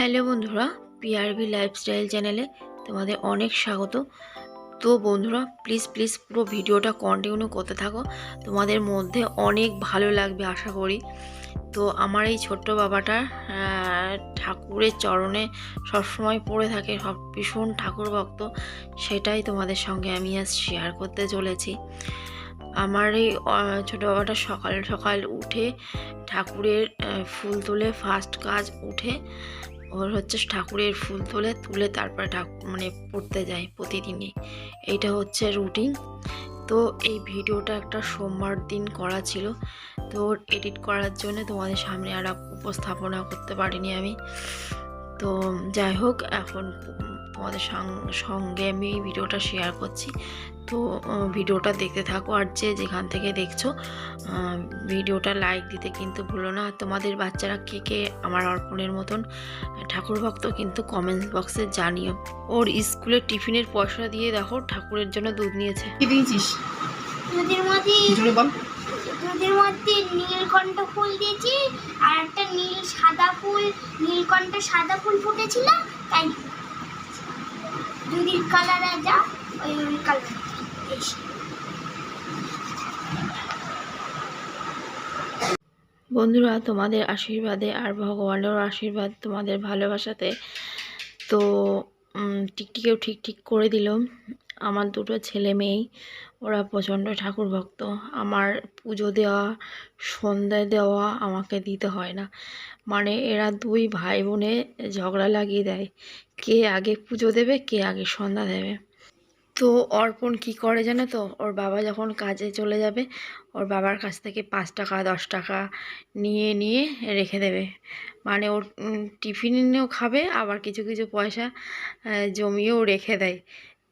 Hello বন্ধুরা PRB lifestyle চ্যানেলে তোমাদের অনেক স্বাগত। তো বন্ধুরা প্লিজ প্লিজ পুরো ভিডিওটা কন্টিনিউ করতে থাকো। তোমাদের মধ্যে অনেক ভালো লাগবে, আশা করি। তো আমার এই ছোট্ট বাবাটা ঠাকুরের চরণে সবসময় পড়ে থাকে, সব ভীষণ ঠাকুর ভক্ত সেটাই তোমাদের সঙ্গে আমি আজ শেয়ার করতে চলেছি। আমার এই ছোটো বাবাটা সকাল সকাল উঠে ঠাকুরের ফুল তুলে ফার্স্ট কাজ উঠে ওর হচ্ছে ঠাকুরের ফুল তোলে, তুলে তারপরে ঠাকুর মানে পড়তে যায় প্রতিদিনই। এইটা হচ্ছে রুটিন তো এই ভিডিওটা একটা সোমবার দিন করা ছিল। তো এডিট করার জন্য তোমাদের সামনে আর উপস্থাপনা করতে পারিনি আমি। তো যাই হোক, এখন তোমাদের সঙ্গে আমি ভিডিওটা শেয়ার করছি। তো ভিডিওটা দেখতে থাকো আর যে যেখান থেকে দেখছ আহ, ভিডিওটা লাইক দিতে কিন্তু ভুলো না। তোমাদের বাচ্চারা কে কে আমার অর্পণের মতন ঠাকুর ভক্ত কিন্তু কমেন্টস বক্সে জানিও। ওর স্কুলের টিফিনের পয়সা দিয়ে দেখো ঠাকুরের জন্য দুধ নিয়েছে। কি দিয়েছিস? দুধের মধ্যে জোরে বল। দুধের মধ্যে নীলকণ্ঠ ফুল দিয়েছি আর একটা নীল সাদা ফুল নীলকণ্ঠ সাদা ফুল ফুটেছিল তাই। দুধের কালার যা ওই ওই বন্ধুরা, তোমাদের আশীর্বাদে আর ভগবানের আশীর্বাদ তোমাদের ভালোবাসাতে। তো টিকটিকেও ঠিক ঠিক করে দিল। আমার দুটো ছেলে মেয়েই ওরা প্রচণ্ড ঠাকুর ভক্ত। আমার পুজো দেওয়া, সন্ধ্যা দেওয়া আমাকে দিতে হয় না। মানে এরা দুই ভাই বোনে ঝগড়া লাগিয়ে দেয়। কে আগে পুজো দেবে, কে আগে সন্ধ্যা দেবে। তো অর্পণ কি করে জানো তো? ওর বাবা যখন কাজে চলে যাবে, ওর বাবার কাছ থেকে পাঁচ টাকা, দশ টাকা নিয়ে নিয়ে রেখে দেবে। মানে ওর টিফিনও খাবে, আবার কিছু কিছু পয়সা জমিয়েও রেখে দেয়।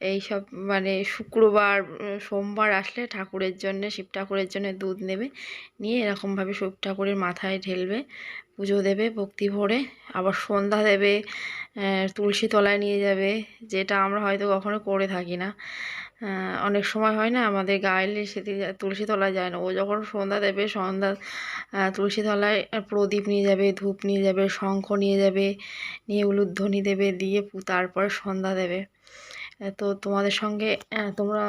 এই সব মানে শুক্রবার সোমবার আসলে ঠাকুরের জন্য, শিব ঠাকুরের জন্য দুধ নেবে। নিয়ে এরকমভাবে শিব ঠাকুরের মাথায় ঢেলবে, পুজো দেবে, ভক্তি ভরে। আবার সন্ধ্যা দেবে তুলসী তলায় নিয়ে যাবে, যেটা আমরা হয়তো কখনো করে থাকি না। অনেক সময় হয় না, আমাদের গায়ে সেটি তুলসী তলায় যায় না। ও যখন সন্ধ্যা দেবে, সন্ধ্যা তুলসী তলায় প্রদীপ নিয়ে যাবে, ধূপ নিয়ে যাবে, শঙ্খ নিয়ে যাবে, নিয়ে উলুধ্বনি দেবে, দিয়ে তারপরে সন্ধ্যা দেবে। তো তোমাদের সঙ্গে তোমরা,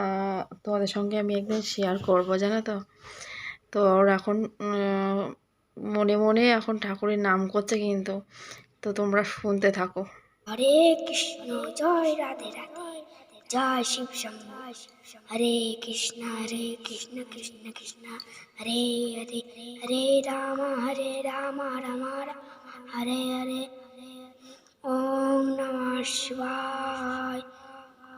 তোমাদের সঙ্গে আমি একদিন শেয়ার করব, জানো তো? তো ওর এখন মনে মনে এখন ঠাকুরের নাম করছে কিন্তু, তো তোমরা শুনতে থাকো। হরে কৃষ্ণ, জয় রাধে রাধে, জয় শিব হরে কৃষ্ণ হরে কৃষ্ণ কৃষ্ণ কৃষ্ণ, হরে হরে হরে রাম হরে রাম রাম রাম, হরে হরে, ওম নমঃ শিবায়।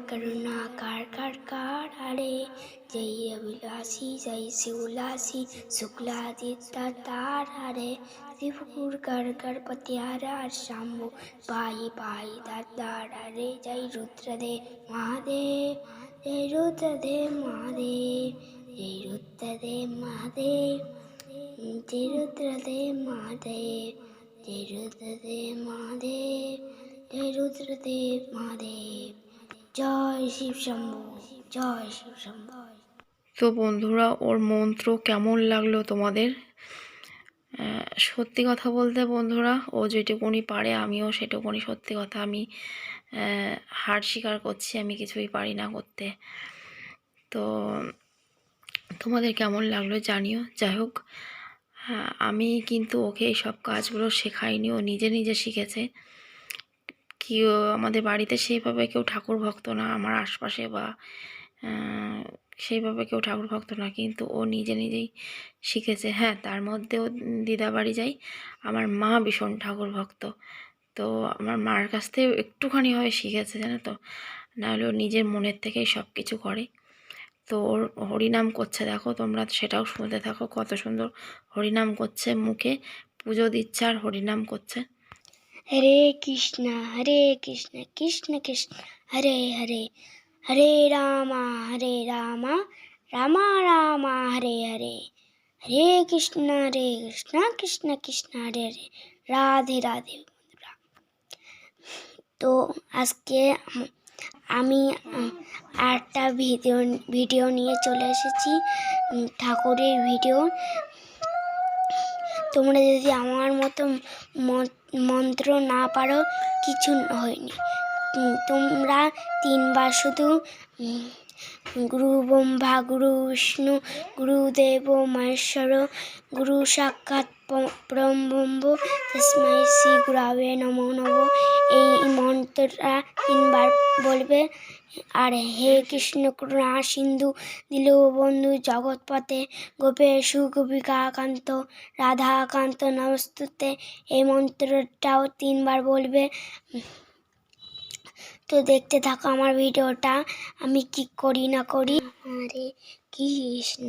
करुणाकार कर, कार हरे जय अभिलाषी, जय शिवलासी शुक्लादित्य तार हरे शिवपुर कर, गणपति, हर शंभु पाई पाई दार हरे जय रुद्रदेव, महादेव, जय रुद्रदेव, महादेव, जय रुद्रदेव, महादेव, जय रुद्रदेव, महादेव, जय रुद्रदेव, महादेव, जय रुद्रदेव, महादेव। জয় শিব শম্ভু, জয় শিব শম্ভু। তো বন্ধুরা, ওর মন্ত্র কেমন লাগল তোমাদের? সত্যি কথা বলতে বন্ধুরা, ও যেটুকুনি পারে আমিও সেটুকুনি সত্যি কথা। আমি হার স্বীকার করছি, আমি কিছুই পারি না করতে। তো তোমাদের কেমন লাগল জানিও। যাই হোক আমি কিন্তু ওকে এই সব কাজগুলো শেখাইনি, ও নিজে নিজে শিখেছে। কি ও আমাদের বাড়িতে সেইভাবে কেউ ঠাকুর ভক্ত না, আমার আশপাশে বা সেইভাবে কেউ ঠাকুর ভক্ত না। কিন্তু ও নিজে নিজেই শিখেছে। হ্যাঁ তার মধ্যেও দিদা বাড়ি যাই, আমার মা ভীষণ ঠাকুর ভক্ত তো আমার মার কাছ থেকে একটুখানি হয় শিখেছে, জানো তো? নাহলে ও নিজের মনের থেকেই সব কিছু করে। তো ওর হরিনাম করছে, দেখো তোমরা সেটাও শুনতে থাকো। কত সুন্দর হরিনাম করছে, মুখে পুজো দিচ্ছে আর হরিনাম করছে। হরে কৃষ্ণ হরে কৃষ্ণ কৃষ্ণ কৃষ্ণ হরে হরে। হরে রামা হরে রামা রামা রামা হরে হরে। হরে কৃষ্ণ হরে কৃষ্ণ কৃষ্ণ কৃষ্ণ হরে হরে। রাধে রাধে তো আজকে আমি আহ, একটা ভিডিও ভিডিও নিয়ে চলে এসেছি ঠাকুরের ভিডিও। তোমরা যদি আমার মতো মন- মন্ত্র না পারো, কিছু হয়নি। তোমরা তিনবার শুধু গুরু ব্রহ্মা, গুরু বিষ্ণু গুরুদেব মহেশ্বর, গুরু সাক্ষাৎ ব্রহ্ম তস্মাই শ্রী গুরাবে নমো নম। এই মন্ত্রটা তিনবার বলবে। আর হে কৃষ্ণ করুণা, সিন্ধু দিল বন্ধু জগৎপথে গোপেশু গোপিকাকান্ত রাধাকান্ত নমস্তুতে। এই মন্ত্রটাও তিনবার বলবে। তো দেখতে থাকো আমার ভিডিওটা, আমি কি করি না করি। আরে কৃষ্ণ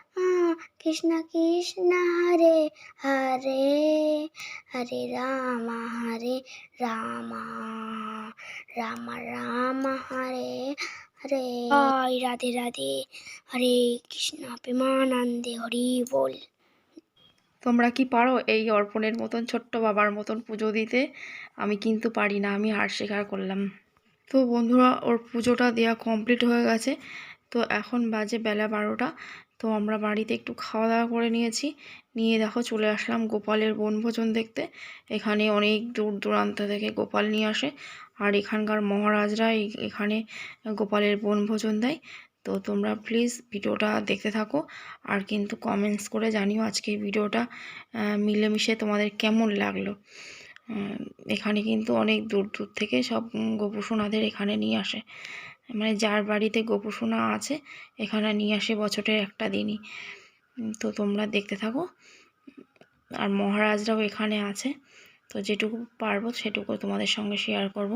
কৃষ্ণ কৃষ্ণ হরে হরে হরে রাম হরে রাম রাম রাম হরে হরে। জয় রাধে রাধে। হরে কৃষ্ণ প্রেমানন্দে হরি বল। তোমরা কি পারো এই অর্পণের মতন ছোট্ট বাবার মতন পুজো দিতে? আমি কিন্তু পারি না আমি হার স্বীকার করলাম। তো বন্ধুরা ওর পুজোটা দেওয়া কমপ্লিট হয়ে গেছে। তো এখন বাজে বেলা বারোটা। তো আমরা বাড়িতে একটু খাওয়া দাওয়া করে নিয়েছি। নিয়ে দেখো চলে আসলাম গোপালের বনভোজন দেখতে। এখানে অনেক দূর দূরান্ত থেকে গোপাল নিয়ে আসে। আর এখানকার মহারাজরা এখানে গোপালের বনভোজন দেয়। তো তোমরা প্লিজ ভিডিওটা দেখতে থাকো। আর কিন্তু কমেন্টস করে জানিও আজকে ভিডিওটা মিলেমিশে তোমাদের কেমন লাগল। এখানে কিন্তু অনেক দূর দূর থেকে সব গোপুসোনাদের এখানে নিয়ে আসে। মানে যার বাড়িতে গোপসোনা আছে, এখানে নিয়ে আসে বছরের একটা দিনই। তো তোমরা দেখতে থাকো। আর মহারাজরাও এখানে আছে। তো যেটুকু পারব সেটুকু তোমাদের সঙ্গে শেয়ার করব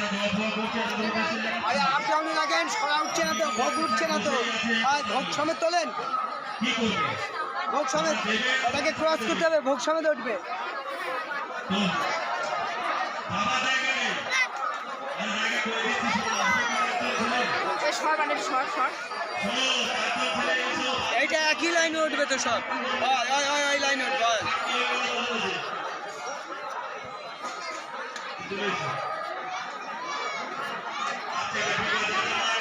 আরে আপনি আপনি লাগেন সরা উঠছে না তো ভোগ উঠছে না তো। আর ভোগ সমেত তোলেন। ভোগ সমেত ওটাকে ক্রস করতে হবে ভোগ সমেত উঠবে। এইটা একই লাইনে উঠবে তো সব। ওই লাইনে উঠবে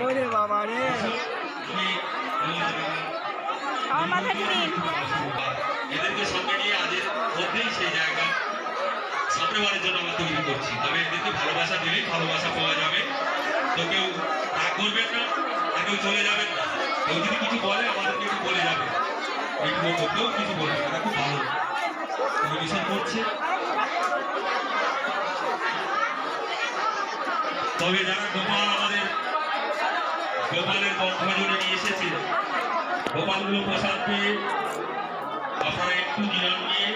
ওরে বাবা রে এদেরকে সঙ্গে নিয়ে আজের মধ্যেই সামনেবারের জন্য আমরা তৈরি করছি। তবে এদেরকে ভালোবাসা দিলেই ভালোবাসা পাওয়া যাবে। তো কেউ রাগ করবেন না আর কেউ চলে যাবেন না। কেউ যদি কিছু বলে আমাদেরকে একটু বলে যাবে। বলব, কেউ কিছু বলবে এরা খুব ভালো। পরিবেশন করছে। তবে যারা গোপাল আমাদের গোপালের বন্ধজনে নিয়ে এসেছে গোপালগুলো প্রসাদ পেয়ে আপনারা একটু নিয়ম নিয়ে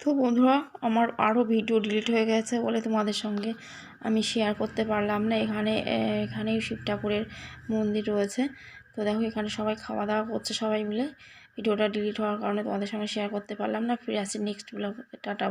তো বন্ধুরা, আমার আরও ভিডিও ডিলিট হয়ে গেছে বলে তোমাদের সঙ্গে আমি শেয়ার করতে পারলাম না। এখানে এখানেই শিব ঠাকুরের মন্দির রয়েছে। তো দেখো, এখানে সবাই খাওয়া দাওয়া করছে সবাই মিলে। ভিডিওটা ডিলিট হওয়ার কারণে তোমাদের সঙ্গে শেয়ার করতে পারলাম না। ফিরে আসি নেক্সট ব্লগ টাটা